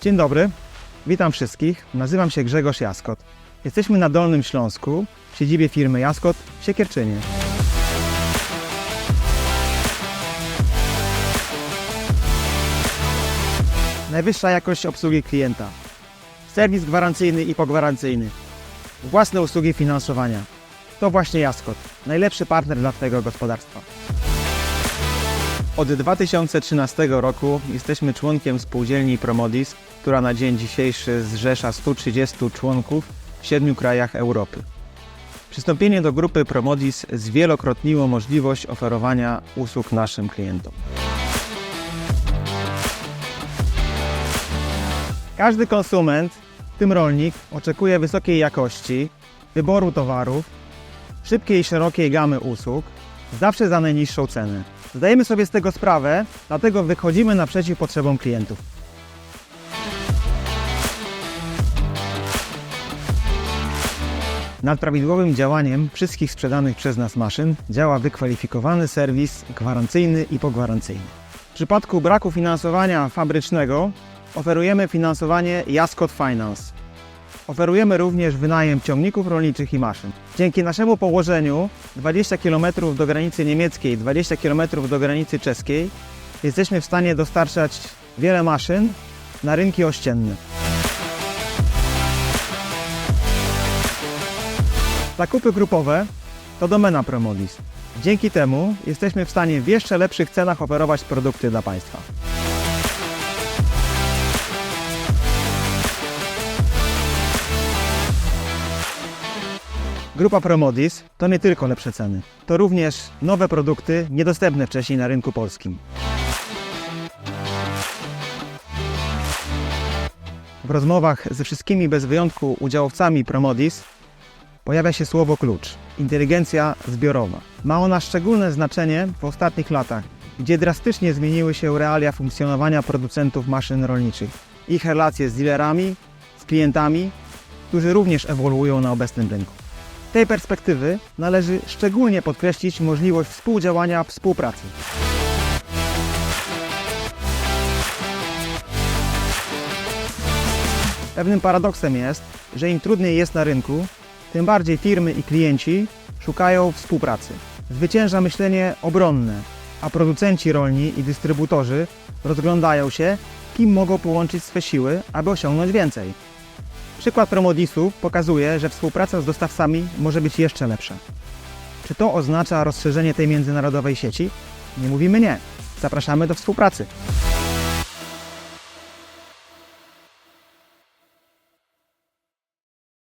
Dzień dobry, witam wszystkich. Nazywam się Grzegorz Jaskot. Jesteśmy na Dolnym Śląsku, w siedzibie firmy Jaskot w Siekierczynie. Najwyższa jakość obsługi klienta. Serwis gwarancyjny i pogwarancyjny. Własne usługi finansowania. To właśnie Jaskot, najlepszy partner dla Twojego gospodarstwa. Od 2013 roku jesteśmy członkiem spółdzielni Promodis, która na dzień dzisiejszy zrzesza 130 członków w siedmiu krajach Europy. Przystąpienie do grupy Promodis zwielokrotniło możliwość oferowania usług naszym klientom. Każdy konsument, w tym rolnik, oczekuje wysokiej jakości, wyboru towarów, szybkiej i szerokiej gamy usług, zawsze za najniższą cenę. Zdajemy sobie z tego sprawę, dlatego wychodzimy naprzeciw potrzebom klientów. Nad prawidłowym działaniem wszystkich sprzedanych przez nas maszyn działa wykwalifikowany serwis gwarancyjny i pogwarancyjny. W przypadku braku finansowania fabrycznego oferujemy finansowanie Jaskot Finance. Oferujemy również wynajem ciągników rolniczych i maszyn. Dzięki naszemu położeniu 20 km do granicy niemieckiej, 20 km do granicy czeskiej, jesteśmy w stanie dostarczać wiele maszyn na rynki ościenne. Zakupy grupowe to domena Promodis. Dzięki temu jesteśmy w stanie w jeszcze lepszych cenach oferować produkty dla Państwa. Grupa Promodis to nie tylko lepsze ceny, to również nowe produkty niedostępne wcześniej na rynku polskim. W rozmowach ze wszystkimi bez wyjątku udziałowcami Promodis pojawia się słowo klucz inteligencja zbiorowa. Ma ona szczególne znaczenie w ostatnich latach, gdzie drastycznie zmieniły się realia funkcjonowania producentów maszyn rolniczych, ich relacje z dealerami, z klientami, którzy również ewoluują na obecnym rynku. Tej perspektywy należy szczególnie podkreślić możliwość współdziałania, współpracy. Pewnym paradoksem jest, że im trudniej jest na rynku, tym bardziej firmy i klienci szukają współpracy. Zwycięża myślenie obronne, a producenci rolni i dystrybutorzy rozglądają się, kim mogą połączyć swe siły, aby osiągnąć więcej. Przykład Promodisu pokazuje, że współpraca z dostawcami może być jeszcze lepsza. Czy to oznacza rozszerzenie tej międzynarodowej sieci? Nie mówimy nie. Zapraszamy do współpracy.